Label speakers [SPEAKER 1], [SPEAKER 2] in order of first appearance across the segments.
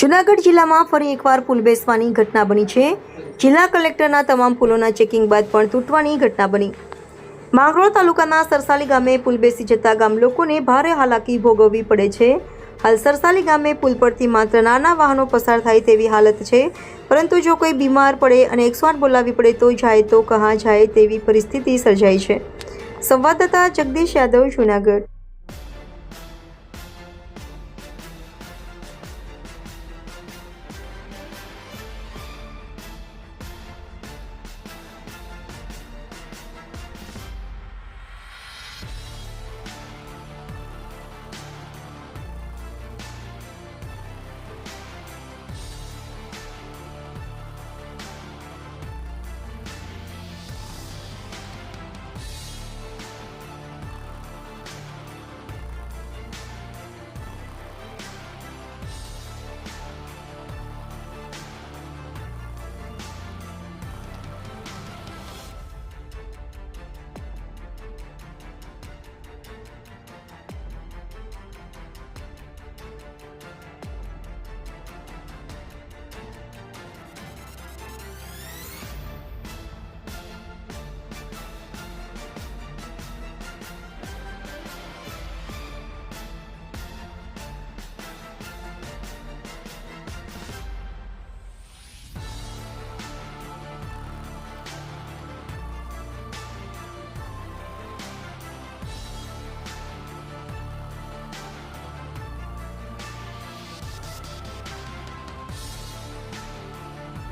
[SPEAKER 1] જુનાગઢ જિલ્લામાં ફરી એકવાર પુલ બેસવાની ઘટના બની છે. જિલ્લા કલેક્ટરના તમામ પુલોના ચેકિંગ બાદ પણ તૂટવાની ઘટના બની. માંગરોળ તાલુકાના સરસાલી ગામે પુલ બેસી જતા ગામ લોકોને ભારે હાલાકી ભોગવવી પડે છે. હાલ સરસાલી ગામે પુલ પરથી માત્ર નાના વાહનો પસાર થાય તેવી હાલત છે. પરંતુ જો કોઈ બીમાર પડે અને એકસો આઠ બોલાવવી પડે તો જાય તો કહાં જાય તેવી પરિસ્થિતિ સર્જાઈ છે. સંવાદદાતા જગદીશ યાદવ, જુનાગઢ.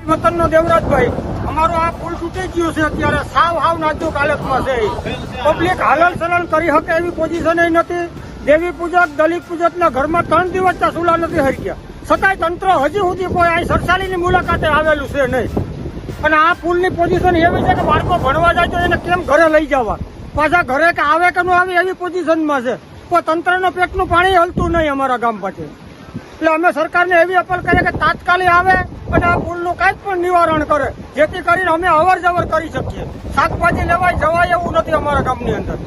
[SPEAKER 2] વતનનો દેવરાજભાઈ, અમારો આ પુલ તૂટી ગયો છે અત્યારે સાવ હાવ નાજુક હાલતમાં છે પબ્લિક હાલન સલન કરી શકે એવી પોઝિશન નથી. દેવી પૂજક, દલિત પૂજકના ઘરમાં ત્રણ દિવસ સુલા નથી હરી ગયા છતાંય તંત્ર હજી સુધી કોઈ અહીં સરસાલીની મુલાકાતે આવેલું છે નહીં. અને આ પુલની પોઝિશન એવી છે કે બાળકો ભણવા જાય તો એને કેમ ઘરે લઈ જવા? પાછા ઘરે કે આવે કે ન આવે એવી પોઝિશનમાં છે. કોઈ તંત્રનો પેટનું પાણી હલતું નહીં અમારા ગામ પાસે એટલે અમે સરકારને એવી અપીલ કરીએ કે તાત્કાલિક આવે અને આ પુલનું કાંઈક પણ નિવારણ કરે, જેથી કરીને અમે અવર જવર કરી શકીએ. શાકભાજી લેવાય જવાય એવું નથી અમારા ગામની અંદર.